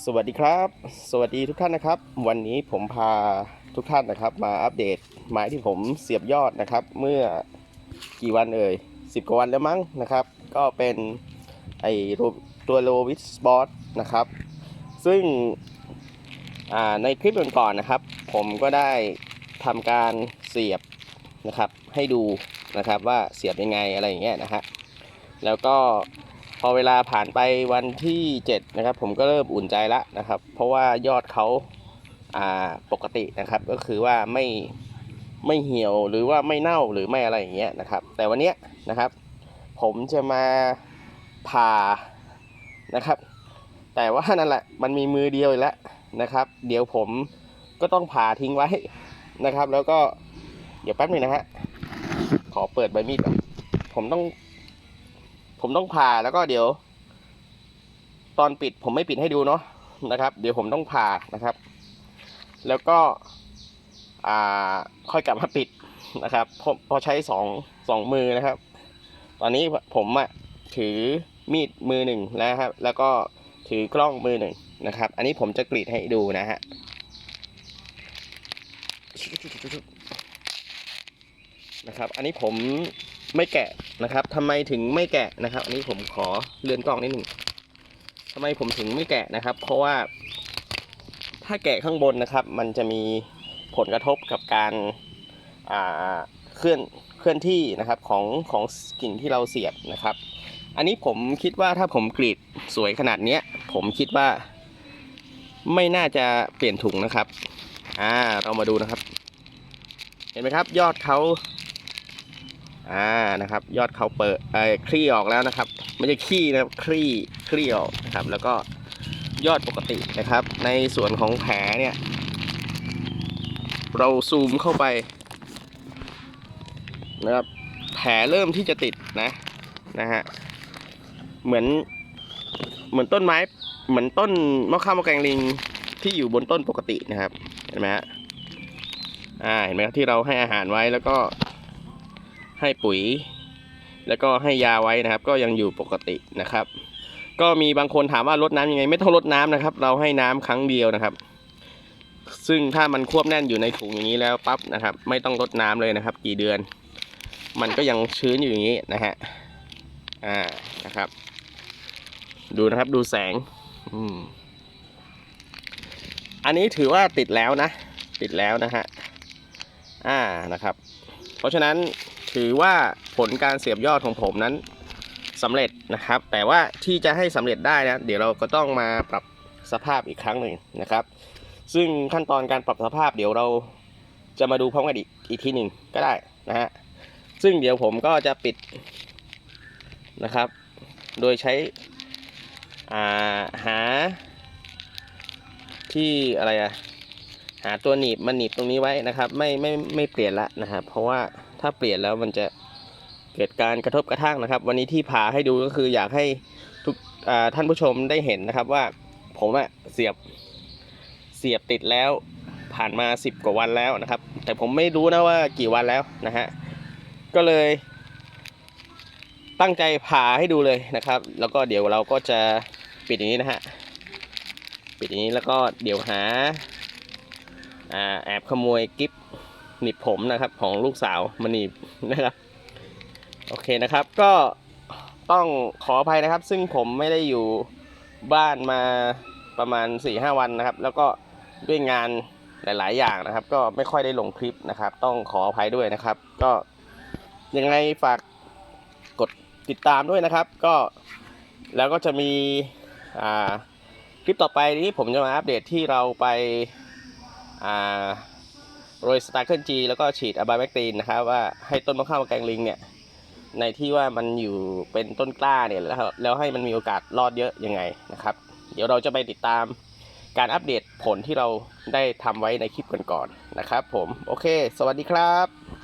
สวัสดีครับ สวัสดีทุกท่านนะครับ วันนี้ผมพาทุกท่านนะครับ มาอัปเดตไม้ที่ผมเสียบยอดนะครับ เมื่อกี่วันเอ่ยสิบกว่าวันแล้วมั้งนะครับ ก็เป็นไอตัวโลวิสบอสนะครับ ซึ่งในคลิปก่อนๆนะครับ ผมก็ได้ทำการเสียบนะครับให้ดูนะครับว่าเสียบยังไงอะไรอย่างเงี้ยนะฮะแล้วก็ พอเวลาผ่านไปวันที่7นะครับผมก็เริ่มอุ่นใจละนะครับ เพราะว่ายอดเขาาปกตินะครับ ก็คือว่าไม่ไม่เหี่ยวหรือว่าไม่เน่าหรือไม่อะไรอย่างเงี้ยนะครับ แต่วันนี้นะครับ ผมจะมาผ่านะครับ แต่ว่านั่นแหละมันมีมือเดียวอีกแล้วนะครับ เดี๋ยวผมก็ต้องผ่าทิ้งไว้นะครับ แล้วก็เดี๋ยวแป๊บหนึงนะฮะขอเปิดใบมีดผมต้อง ผมต้องผ่าแล้วก็เดี๋ยว ตอนปิดผมไม่ปิดให้ดูเนาะนะครับ เดี๋ยวผมต้องผ่านะครับ แล้วก็ค่อยกลับมาปิดนะครับพพอใช้สองสองมือนะครับ ตอนนี้ผมอะถือมีดมือหนึ่งนะครับ แล้วก็ถือกล้องมือหนึ่งนะครับ อันนี้ผมจะกรีดให้ดูนะฮะนะครับ อันนี้ผม ไม่แกะนะครับทำไมถึงไม่แกะนะครับ อันนี้ผมขอเลื่อนกล้องนิดหนึ่งทำไมผมถึงไม่แกะนะครับ เพราะว่า ถ้าแกะข้างบนนะครับ มันจะมีผลกระทบกับการเคลื่อนเคลื่อนที่นะครับของของกิ่งที่เราเสียบนะครับ อันนี้ผมคิดว่าถ้าผมกรีดสวยขนาดเนี้ย ผมคิดว่า ไม่น่าจะเปลี่ยนถุงนะครับ อ่าเรามาดูนะครับ เห็นไหมครับ ยอดเขา อ่านะครับ ยอดเขาเปิดเอ่อคลี่ออกแล้วนะครับ ไม่ใช่ขี้นะครับคลี่คลี่ออกนะครับ แล้วก็ยอดปกตินะครับ ในส่วนของแผลเนี่ย เราซูมเข้าไปนะครับแผลเริ่มที่จะติดนะนะฮะเหมือนเหมือนต้นไม้เหมือนต้นมะข่ามะแกงลิงที่อยู่บนต้นปกตินะครับเห็นไหมฮะอ่าเห็นไหมครับที่เราให้อาหารไว้แล้วก็ ให้ปุ๋ย แล้วก็ให้ยาไว้นะครับ ก็ยังอยู่ปกตินะครับ ก็มีบางคนถามว่าลดน้ำยังไงไม่ต้องลดน้ำนะครับ เราให้น้ำครั้งเดียวนะครับ ซึ่งถ้ามันควบแน่นอยู่ในถุงอย่างนี้แล้วปั๊บนะครับ ไม่ต้องลดน้ำเลยนะครับ กี่เดือน มันก็ยังชื้นอยู่อย่างนี้นะฮะอ่านะครับ ดูนะครับดูแสงอืมอันนี้ถือว่าติดแล้วนะ ติดแล้วนะฮะ อ่านะครับ เพราะฉะนั้น ถือว่าผลการเสียบยอดของผมนั้นสำเร็จนะครับ แต่ว่าที่จะให้สำเร็จได้นะเดี๋ยวเราก็ต้องมาปรับสภาพอีกครั้งหนึ่งนะครับ ซึ่งขั้นตอนการปรับสภาพเดี๋ยวเราจะมาดูพร้อมกันอีกอีกทีหนึ่งก็ได้นะฮะซึ่งเดี๋ยวผมก็จะปิดนะครับ โดยใช้อ่าหาที่อะไรอะหาตัวหนีบมาหนีบตรงนี้ไว้นะครับ ไม่ไม่ไม่เปลี่ยนละนะครับเพราะว่า ถ้าเปลี่ยนแล้วมันจะเกิดการกระทบกระทั่งนะครับ วันนี้ที่ผ่าให้ดูก็คืออยากให้ทุกท่านผู้ชมได้เห็นนะครับว่าผมอะเสียบเสียบติดแล้วผ่านมา 10 กว่าวันแล้วนะครับ แต่ผมไม่รู้นะว่ากี่วันแล้วนะฮะก็เลย ตั้งใจผ่าให้ดูเลยนะครับ แล้วก็เดี๋ยวเราก็จะปิดอย่างนี้นะฮะปิดอย่างนี้แล้วก็เดี๋ยวหาอ่าแอบขโมยกิฟ หนีบผมนะครับของลูกสาวมาหนีบนะครับโอเคนะครับก็ต้องขออภัยนะครับ ซึ่งผมไม่ได้อยู่บ้านมาประมาณ4ี่ห้าวันนะครับ แล้วก็ด้วยงานหลาย ๆ อย่างนะครับ ก็ไม่ค่อยได้ลงคลิปนะครับ ต้องขออภัยด้วยนะครับ ก็ยังไงฝากกดติดตามด้วยนะครับ ก็แล้วก็จะมีคลิปต่อไปนี้ผมจะมาอัปเดตที่เราไปอ่า โรยสตาร์เคิลจีแล้วก็ฉีดอะบาแบคตีนนะครับว่าให้ต้นมะข้าวมะแกงลิงเนี่ยในที่ว่ามันอยู่เป็นต้นกล้าเนี่ยแล้วแล้วให้มันมีโอกาสรอดเยอะยังไงนะครับ เดี๋ยวเราจะไปติดตามการอัปเดตผลที่เราได้ทำไว้ในคลิปก่อนๆนะครับผม โอเค สวัสดีครับ